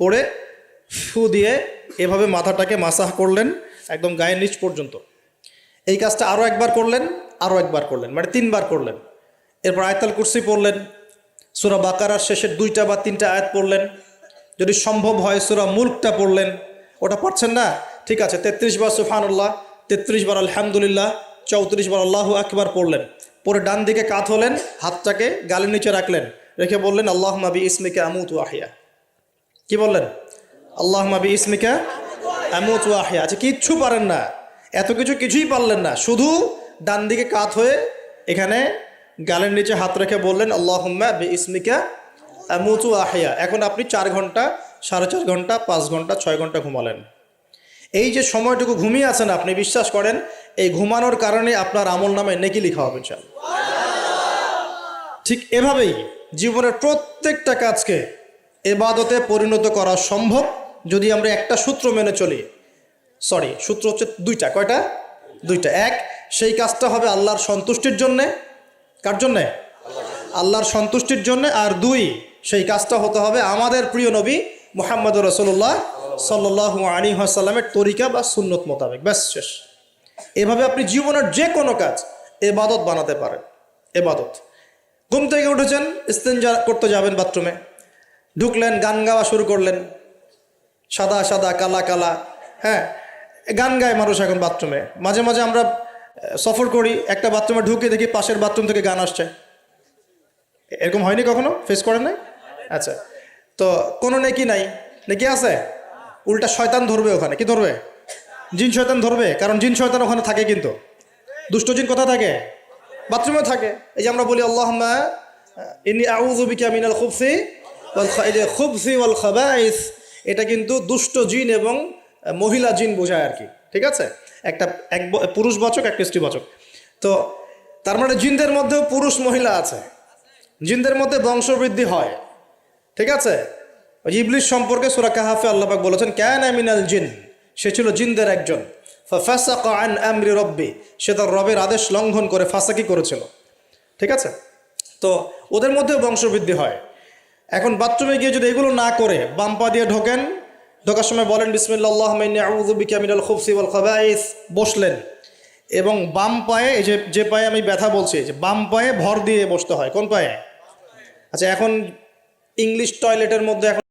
পড়ে ফু দিয়ে এভাবে মাথাটাকে মাসাহ করলেন একদম গায়ের নিচ পর্যন্ত। এই কাজটা আরও একবার করলেন আরও একবার করলেন মানে তিনবার করলেন। এরপর আয়তাল কুরসি পড়লেন, সুরা বাকারার শেষের দুইটা বা তিনটা আয়াত পড়লেন, যদি সম্ভব হয় সুরা মুল্কটা পড়লেন, ওটা পারছেন না? ঠিক আছে, তেত্রিশ বার সুফানুল্লাহ তেত্রিশ বার আলহামদুলিল্লাহ, চৌত্রিশ বার আল্লাহ আকবার পড়লেন। পরে ডান দিকে কাত হলেন, হাতটাকে গালের নিচে রাখলেন, রেখে বললেন আল্লাহ মাবি ইসমিকা আমুত আহিয়া কি বললেন? আল্লাহ মাবি ইসমিকা আমুত আহিয়া আচ্ছা কিচ্ছু পারেন না। এত কিছু কিছুই পারলেন না। শুধু ডান দিকে কাত হয়ে এখানে গালের নিচে হাত রেখে বললেন আল্লাহ বি ইসমিকা আমুতু আহিয়া এখন আপনি চার ঘণ্টা, সাড়ে চার ঘণ্টা, পাঁচ ঘণ্টা, ছয় ঘণ্টা ঘুমালেন। এই যে সময়টুকু ঘুমিয়ে আছেন আপনি, বিশ্বাস করেন, এই ঘুমানোর কারণে আপনার আমল নামে নেকি লিখা হবে ঠিক এভাবেই জীবনের প্রত্যেকটা কাজকে এবাদতে পরিণত করা সম্ভব যদি আমরা একটা সূত্র মেনে চলি। সরি সূত্র হচ্ছে দুইটা। কয়টা? দুইটা। এক, সেই কাজটা হবে আল্লাহর সন্তুষ্টির জন্যে। কার জন্যে? আল্লাহর সন্তুষ্টির জন্য। আর দুই, সেই কাজটা হতে হবে আমাদের প্রিয় নবী মোহাম্মদ রসল্লাহ সাল্লাহ আলী আসাল্লামের তরিকা বা সুন্নত মোতাবেক। ব্যাস, শেষ। এভাবে আপনি জীবনের যে কোনো কাজ এবাদত বানাতে পারেন। এবাদত। ঘুম থেকে উঠেছেন, ইস্তেঞ্জা করতে যাবেন বাথরুমে। ঢুকলেন, গান গাওয়া শুরু করলেন। সাদা সাদা, কালা কালা। হ্যাঁ গান গায় মানুষ এখন বাথরুমে। মাঝে মাঝে আমরা সফর করি, একটা বাথরুমে ঢুকে দেখি পাশের বাথরুম থেকে গান আসছে। এরকম হয়নি কখনো? ফেস করেন নাই? আচ্ছা। তো কোনো নেকি নাই। নেকি আছে? উল্টা শয়তান ধরবে ওখানে। কি ধরবে? জিন শয়তান ধরবে? কারণ জিন শয়তান ওখানে থাকে কিন্তু। দুষ্ট জিন কোথায় থাকে? বাথরুমে থাকে। এই যে আমরা বলি আল্লাহ ইনি আউযু বিকা মিনাল খুবসি খুবসি ওয়াল খাবাইস, এটা কিন্তু দুষ্ট জিন এবং মহিলা জিন বোঝায় আর কি। ঠিক আছে? একটা এক ব- পুরুষ বাচক, একটা স্ত্রী বাচক। তো তার মানে জিনদের মধ্যেও পুরুষ মহিলা আছে। জিনদের মধ্যে বংশবৃদ্ধি হয়। ঠিক আছে? ইবলিশ সম্পর্কে সুরা কাহাফে আল্লাপাক বলেছেন, ক্যান আমিনাল জিন সে ছিল জিনদের একজন। রব্বি, সে তার রবের আদেশ লঙ্ঘন করে ফাঁসাকি করেছিল। ঠিক আছে? তো ওদের মধ্যেও বংশবৃদ্ধি হয়। এখন বাথরুমে গিয়ে যদি এগুলো না করে, বাম পা দিয়ে ঢোকেন, ঢোকার সময় বলেন বিসমিল্লাহ আউযুবিকা মিনাল খুবসি খাবাইস বসলেন। এবং বাম পায়ে যে যে পায়ে আমি ব্যথা বলছি, যে বাম পায়ে ভর দিয়ে বসতে হয়। কোন পায়ে? আচ্ছা এখন ইংলিশ টয়লেটের মধ্যে এখন